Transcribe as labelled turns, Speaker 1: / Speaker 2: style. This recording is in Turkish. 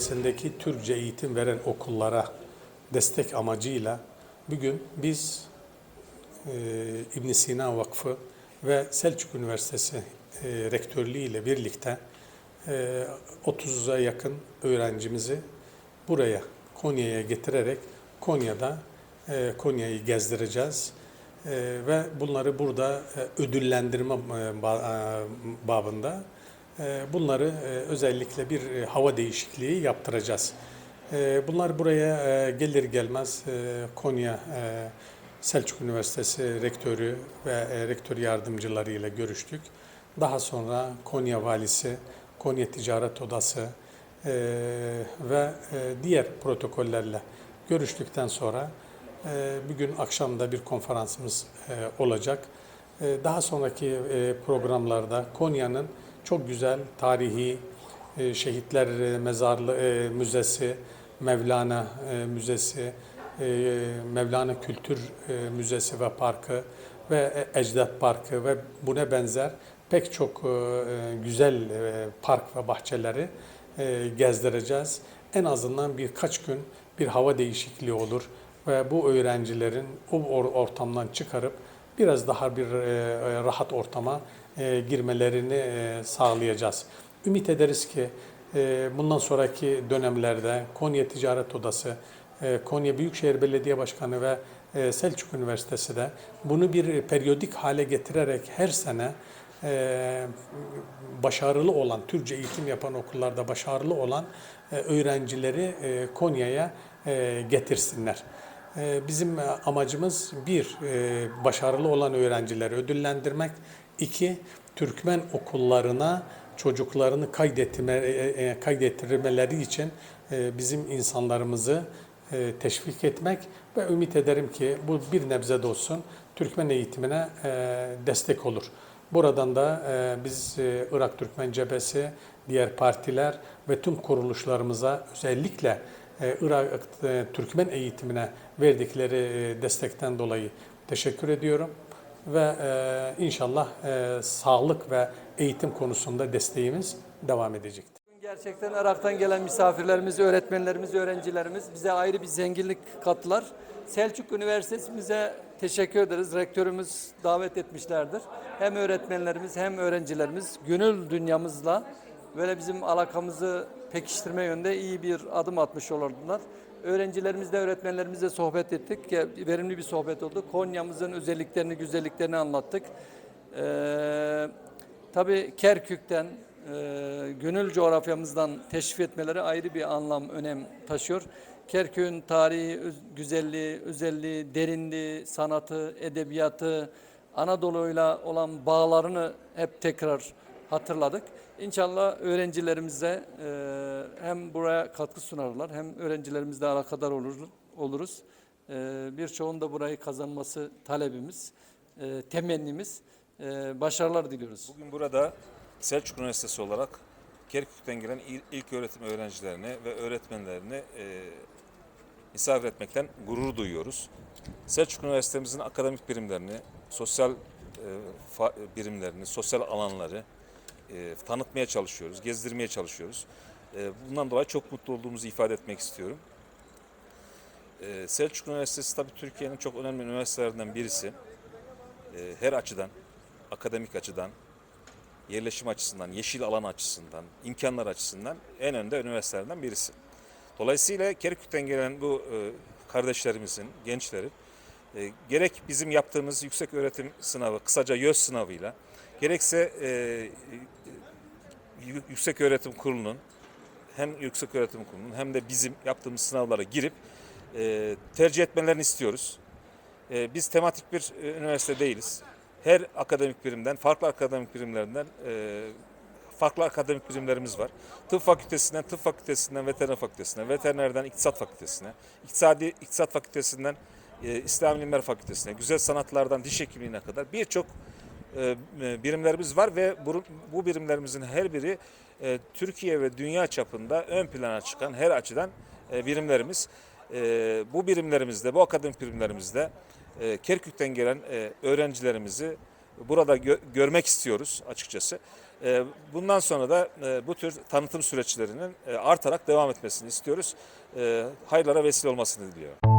Speaker 1: bölgesindeki Türkçe eğitim veren okullara destek amacıyla bugün biz e, İbn Sina Vakfı ve Selçuk Üniversitesi e, rektörlüğü ile birlikte e, 30'a yakın öğrencimizi buraya Konya'ya getirerek Konya'da e, Konya'yı gezdireceğiz. E, ve bunları burada e, ödüllendirme e, e, babında bunları e, özellikle bir e, hava değişikliği yaptıracağız. E, Bunlar buraya e, gelir gelmez Konya Selçuk Üniversitesi rektörü ve rektör yardımcılarıyla görüştük. Daha sonra Konya Valisi, Konya Ticaret Odası ve diğer protokollerle görüştükten sonra bugün akşamda bir konferansımız olacak. Daha sonraki programlarda Konya'nın çok güzel tarihi e, şehitler e, mezarlığı e, müzesi, Mevlana e, Müzesi, e, Mevlana Kültür e, Müzesi ve Parkı ve e, Ecdat Parkı ve buna benzer pek çok e, e, güzel e, park ve bahçeleri e, gezdireceğiz. En azından birkaç gün bir hava değişikliği olur ve bu öğrencilerin o or- ortamdan çıkarıp biraz daha bir e, rahat ortama e, girmelerini e, sağlayacağız. Ümit ederiz ki e, bundan sonraki dönemlerde Konya Ticaret Odası, e, Konya Büyükşehir Belediye Başkanı ve e, Selçuk Üniversitesi de bunu bir periyodik hale getirerek her sene e, başarılı olan, Türkçe eğitim yapan okullarda başarılı olan e, öğrencileri e, Konya'ya e, getirsinler. E, Bizim e, amacımız bir, e, başarılı olan öğrencileri ödüllendirmek. iki Türkmen okullarına çocuklarını e, kaydettirmeleri için bizim insanlarımızı teşvik etmek ve ümit ederim ki bu bir nebze de olsun Türkmen eğitimine destek olur. Buradan da biz Irak Türkmen Cephesi, diğer partiler ve tüm kuruluşlarımıza özellikle Irak e, Türkmen eğitimine verdikleri e, destekten dolayı teşekkür ediyorum ve e, inşallah e, sağlık ve eğitim konusunda desteğimiz devam edecektir.
Speaker 2: Gerçekten Irak'tan gelen misafirlerimiz, öğretmenlerimiz, öğrencilerimiz bize ayrı bir zenginlik kattılar. Selçuk Üniversitesi'mize teşekkür ederiz. Rektörümüz davet etmişlerdir. Hem öğretmenlerimiz hem öğrencilerimiz gönül dünyamızla böyle bizim alakamızı pekiştirme yönde iyi bir adım atmış olurdular. Öğrencilerimizle, öğretmenlerimizle sohbet ettik. Verimli bir sohbet oldu. Konya'mızın özelliklerini, güzelliklerini anlattık. Ee, tabii Kerkük'ten, e, gönül coğrafyamızdan teşrif etmeleri ayrı bir anlam, önem taşıyor. Kerkük'ün tarihi, güzelliği, özelliği, derinliği, sanatı, edebiyatı, Anadolu'yla olan bağlarını hep tekrar hatırladık. İnşallah öğrencilerimize e, hem buraya katkı sunarlar hem öğrencilerimizle alakadar olur, oluruz. E, birçoğun da burayı kazanması talebimiz, e, temennimiz. Başarılar diliyoruz.
Speaker 3: Bugün burada Selçuk Üniversitesi olarak Kerkük'ten gelen il- ilk öğretim öğrencilerini ve öğretmenlerini e, misafir etmekten gurur duyuyoruz. Selçuk Üniversitemizin akademik birimlerini, sosyal birimlerini, sosyal alanları e, tanıtmaya çalışıyoruz, gezdirmeye çalışıyoruz. E, bundan dolayı çok mutlu olduğumuzu ifade etmek istiyorum. E, Selçuk Üniversitesi tabii Türkiye'nin çok önemli üniversitelerinden birisi. E, her açıdan, akademik açıdan, yerleşim açısından, yeşil alan açısından, imkanlar açısından en önde üniversitelerden birisi. Dolayısıyla Kerkük'ten gelen bu e, kardeşlerimizin, gençlerin e, gerek bizim yaptığımız yüksek öğretim sınavı, kısaca YÖS sınavıyla, gerekse e, Yüksek Öğretim Kurulu'nun hem Yüksek Öğretim Kurulu'nun hem de bizim yaptığımız sınavlara girip e, tercih etmelerini istiyoruz. E, biz tematik bir e, üniversite değiliz. Her akademik birimden, farklı akademik birimlerinden e, farklı akademik birimlerimiz var. Tıp fakültesinden, tıp fakültesinden, veteriner fakültesine, veterinerden iktisat fakültesine, iktisadi iktisat fakültesinden e, İslam İlimler Fakültesine, güzel sanatlardan diş hekimliğine kadar birçok birimlerimiz var ve bu, birimlerimizin her biri e, Türkiye ve dünya çapında ön plana çıkan her açıdan e, birimlerimiz. E, bu birimlerimizde, bu akademik birimlerimizde e, Kerkük'ten gelen e, öğrencilerimizi burada gö- görmek istiyoruz açıkçası. E, bundan sonra da e, bu tür tanıtım süreçlerinin e, artarak devam etmesini istiyoruz. E, hayırlara vesile olmasını diliyorum.